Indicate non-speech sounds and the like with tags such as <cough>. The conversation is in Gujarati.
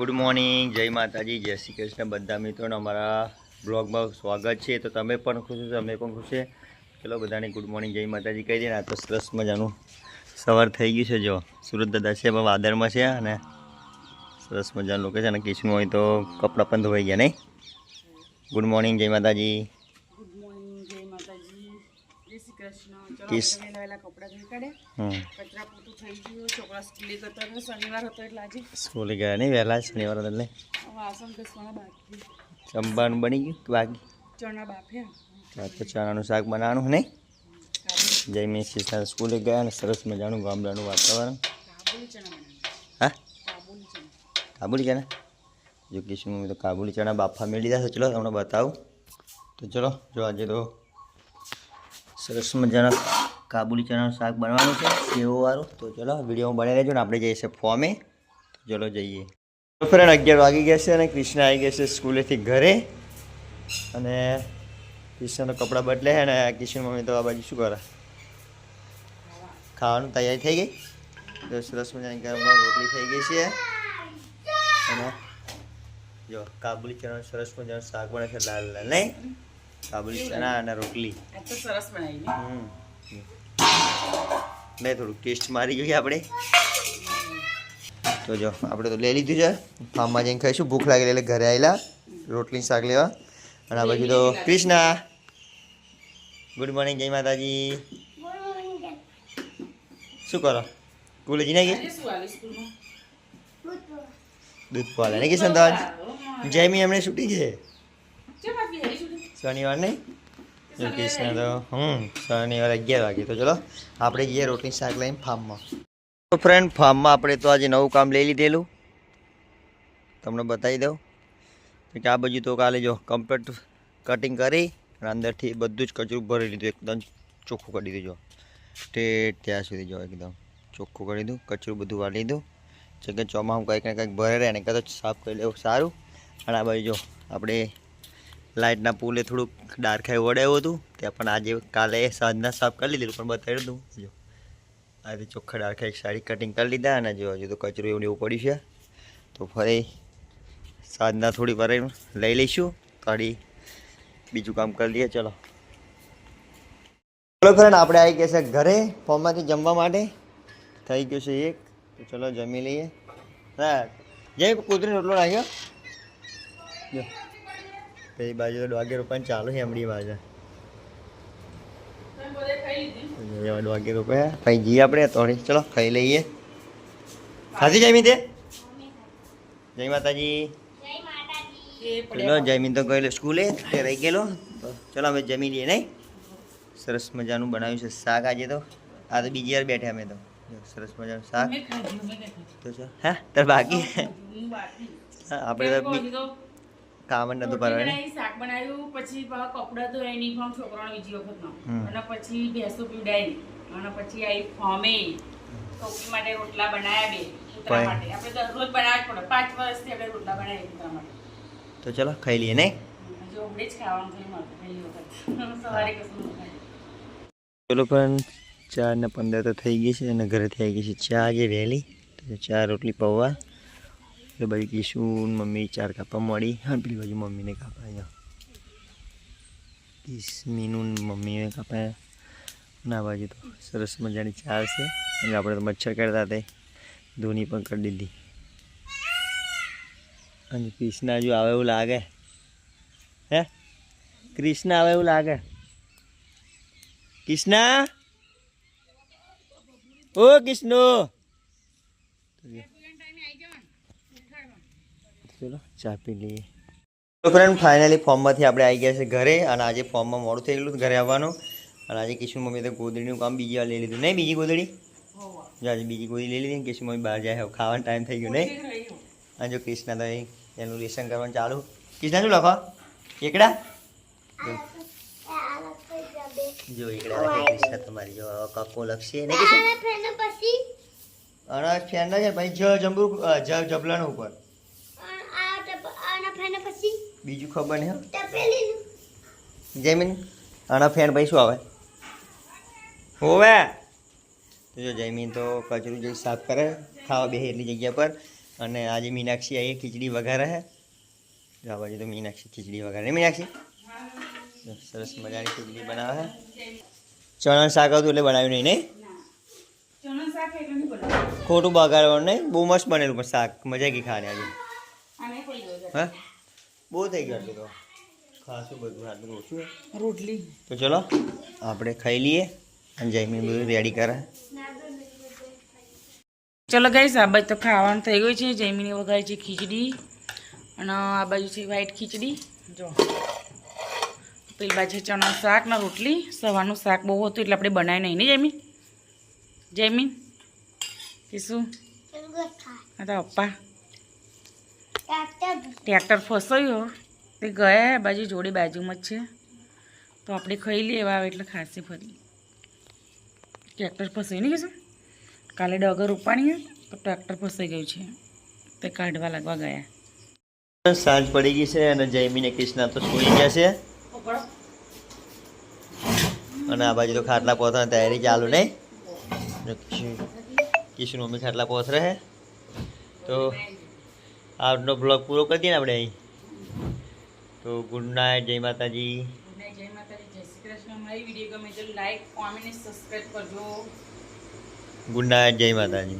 ગુડ મોર્નિંગ જય માતાજી, જય શ્રી કૃષ્ણ. બધા મિત્રોને અમારા બ્લોગમાં સ્વાગત છે. તો તમે પણ ખુશ છો અમે પણ ખુશ છે. ચલો, બધાને ગુડ મોર્નિંગ જય માતાજી કહી દે ને, આ તો સરસ મજાનું સવાર થઈ ગયું છે. જો, સુરત દાદા છે પણ વાદળમાં છે અને સરસ મજાનું લોકેશન અને કિચનું હોય તો કપડાં પણ ધોવાઈ ગયા, નહીં? ગુડ મોર્નિંગ જય માતાજી ગુડ મોર્નિંગ જય માતાજી જય શ્રી કૃષ્ણ ચલો કપડાં કચરા થઈ ગયું છોકરા સ્કૂલે જતા હતા શનિવાર હતો એટલે આજે સ્કૂલે ગયા નહીં વહેલા શનિવાર હતા એટલે? વાસણ ઘસવાના બાકી જમવાનું બની ગયું બાકી? ચણા બાફ્યા. તો ચણાનું શાક બનાવવાનું નહીં જય મિસિસના સ્કૂલે ગયા અને સરસ મજાનું ગામડાનું વાતાવરણ. કાબુલી ચણા બનાવ્યા. હા? કાબુલી ચણા. જો કિશન તો કાબુલી ચણા બાફા મેળવી દીધા છે. ચલો તમને બતાવું. તો ચલો જો આજે તો સરસ મજાના કાબુલી ચણાનું શાક બનવાનું છે સેવવાળું તો ચલો વિડીયોમાં બની રહેજો ને આપણે જઈએ છીએ ફોમે. તો ચલો જઈએ. ફ્રેન્ડ અગિયાર વાગી ગયા છે અને કૃષ્ણ આવી ગયા છે સ્કૂલેથી ઘરે. અને કૃષ્ણનો કપડાં બદલે છે અને કિશન મમ્મી તો આ બાજુ શું કરે? ખાવાનું તૈયારી થઈ ગઈ. તો સરસ મજાની ગરમમાં રોટલી થઈ ગઈ છે. અને જો, કાબુલી ચણાનું સરસ મજાનું શાક બને છે લાલ લાલ, નહીં? કાબુલી ચણા અને રોટલી. તો સરસ બનાવી હમ. મેં થોડુંક ટેસ્ટ મારી જોઈએ આપણે. તો જો આપણે તો લઈ લીધું છે. ફાર્મમાં જઈને ખાઈશું. ભૂખ લાગે એટલે ઘરે આવેલા રોટલી શાક લેવા. અને આ બાજુ તો કૃષ્ણા ગુડ મોર્નિંગ જય માતાજી. શું કરો? સ્કૂલે જઈને ગઈ દૂધ પાલે ને કિશન દાદ જયમી એમણે છૂટી છું. શનિવાર નહીં? જો કૃષ્ણ તો હમ શનિવાર અગિયાર વાગે. તો ચલો આપણે જઈએ રોટલી શાક લઈને ફાર્મમાં. તો ફ્રેન્ડ ફાર્મમાં આપણે તો આજે નવું કામ લઈ લીધેલું. તમને બતાવી દઉં. કે આ બાજુ તો કાલે જો કમ્પ્લેટ કટિંગ કરી અને અંદરથી બધું જ કચરું ભરી લીધું એકદમ ચોખ્ખું કરી દીધું જો. સ્ટેટ ત્યાં સુધી જો એકદમ ચોખ્ખું કરી દીધું કચરું બધું વાળી દીધું. જેમ કે ચોમાસું કંઈક ને કંઈક ભરે રહે ને કદાચ સાફ કરી લેવું સારું. અને આ બાજુ જો આપણે લાઇટના પુલે થોડુંક ડાર્ખાઈ વડાયું હતું. ત્યાં પણ આજે કાલે સાંજના સાફ કરી લીધેલું પણ બતાવી દઉં. જો. આજે ચોખ્ખા ડાર્ખા એક સાડી કટિંગ કરી લીધા અને જો હજુ તો કચરું એવું એવું પડ્યું છે. તો ફરી સાંજના થોડી વાર લઈ લઈશું. કાઢી બીજું કામ કરી લઈએ, ચલો. ચલો ફ્રેન્ડ આપણે આવી ગયા છે ઘરે, ફોર્મમાંથી જમવા માટે. થઈ ગયું છે એક. તો ચલો જમી લઈએ. હા જય કુદરી, રોટલો નાખ્યો જો. પેલી બાજુ તો ડોગી રોપાણ ચાલુ છે એમડી બાજુ તમે રૂપિયા ખાઈ લીધી? એવા ડોગી રોપાયા પછી જઈએ આપણે થોડી. ચલો ખાઈ લઈએ. ખાધી જયમી તે જય માતાજી. એ ચલો જમીન તો ગયેલો સ્કૂલે તે રહી ગયેલો. તો ચલો અમે જમી લઈએ નહીં? સરસ મજાનું બનાવ્યું છે શાક આજે તો. આ તો બીજી વાર બેઠા અમે તો. સરસ મજાનું શાક. તો હા તાર બાકી? આપણે કામ જ નતું કરવાનું શાક બનાવ્યું પછી કપડા તો યુનિફોર્મ છોકરાનો બીજી વખતનો. અને પછી ભેંસો પીવડાવી. અને પછી આવી ફોમે. ટોપી માટે રોટલા બનાવ્યા બે કૂતરા માટે. આપણે દરરોજ બનાવવા જ પડે. પાંચ વર્ષથી આપણે રોટલા બનાવીએ કૂતરા માટે. તો ચલો ખાઈ લઈએ નહીં? હજુ હમણાં જ ખાવાનું થયું પહેલી વખત. <laughs> સવારે કશું ચલો પણ ચાર ને પંદર તો થઈ ગઈ છે અને ઘરેથી આવી ગઈ છે. ચા જે વહેલી? તો ચાર રોટલી પૌવા? એટલે બાજુ કિશુન મમ્મી ચાર કાપા મળી. અને પેલી બાજુ મમ્મીને કાપાય. મમ્મીએ મમ્મીને અને ના બાજુ તો સરસ મજાની ચાર છે. અને આપણે તો મચ્છર કરતા હતા ધોની પણ કરી દીધી. અને કૃષ્ણ હજુ આવે એવું લાગે. હે? કૃષ્ણ આવે એવું લાગે. કૃષ્ણ ઓ કૃષ્ણો ચલો ચા પી લઈએ. તો ફ્રેન્ડ ફાઇનલી ફોર્મમાંથી આપણે આવી ગયા છે ઘરે અને આજે ફોર્મમાં મોડું થઈ ગયેલું ઘરે આવવાનું. અને આજે કિશુ મમ્મી તો ગોદડીનું કામ બીજી વાર લઈ લીધું. નહીં બીજી ગોદડી? હોવા. જો આજે બીજી ગોદડી લઈ લીધી કિશન મમ્મી બહાર જાય હવે ખાવાનો ટાઈમ થઈ ગયો નહીં? અને જો કૃષ્ણ તો એનું લેસન કરવાનું ચાલુ. કૃષ્ણ શું લખો? એકડા? જો એકડા કૃષ્ણ તમારી. જો કક્કો લખશે નહીં અને અનાજ ફેન છે પછી જ જંબુ જ જબલાનું ઉપર. બીજું ખબર નહીં. જયમીન આના ફેન ભાઈ શું આવે? હોવે. તો જો જયમીન તો કચરું જે સાફ કરે ખાવા બે એટલી જગ્યા પર. અને આજે મીનાક્ષી આવી ખીચડી વઘારે હે. જો આ બાજુ તો મીનાક્ષી ખીચડી વઘારે. મીનાક્ષી? સરસ મજાની ખીચડી બનાવે હે. ચણા શાક હતું એટલે બનાવ્યું નહીં નહીં. ખોટું બગાડવાનું નહીં બહુ મસ્ત બનેલું પણ શાક. મજા ગઈ ખાવાની આજે. હા? બહુ થઈ ગયું તો. ખાસું બધું આટલું ઓછું રોટલી. તો ચલો આપણે ખાઈ લઈએ અને જમીન બધું રેડી કરે. ચલો ગઈ આ બાજુ તો ખાવાનું થઈ ગયું છે. જમીને વગાડી છે ખીચડી. અને આ બાજુ છે વ્હાઈટ ખીચડી. જો. પેલી બાજુ છે ચણા શાક ને રોટલી. સવારનું શાક બહુ હતું એટલે આપણે બનાવી નહીં ને જમીન જમીન કે શું? હા તો પપ્પા. ટ્રેક્ટર ફસાયું. તે ગયા બાજુ જોડે બાજુમાં જ છે. તો આપણે ખાઈ લઈએ એવા એટલે ખાસી ફરી. ટ્રેક્ટર ફસાયું નહીં કશું કાલે ડગર ઉપાડીએ તો ટ્રેક્ટર ફસાઈ ગયું છે. તે કાઢવા લાગવા ગયા. સાંજ પડી ગઈ છે અને જયમીને કૃષ્ણ તો સૂઈ ગયા છે. અને આ બાજુ તો ખાટલા પહોંચવાની તૈયારી ચાલુ નહીં. કિશન મમ્મી ખાટલા પહોંચ રહે. તો આજનો બ્લોગ પૂરો કરી દઈએ આપણે અહીં. તો ગુડ નાઇટ જય માતાજી. જય માતાજી જય શ્રી કૃષ્ણ. મારી વીડિયો ગમે તો લાઈક કોમેન્ટ સબસ્ક્રાઈબ કરજો. ગુડ નાઇટ જય માતાજી.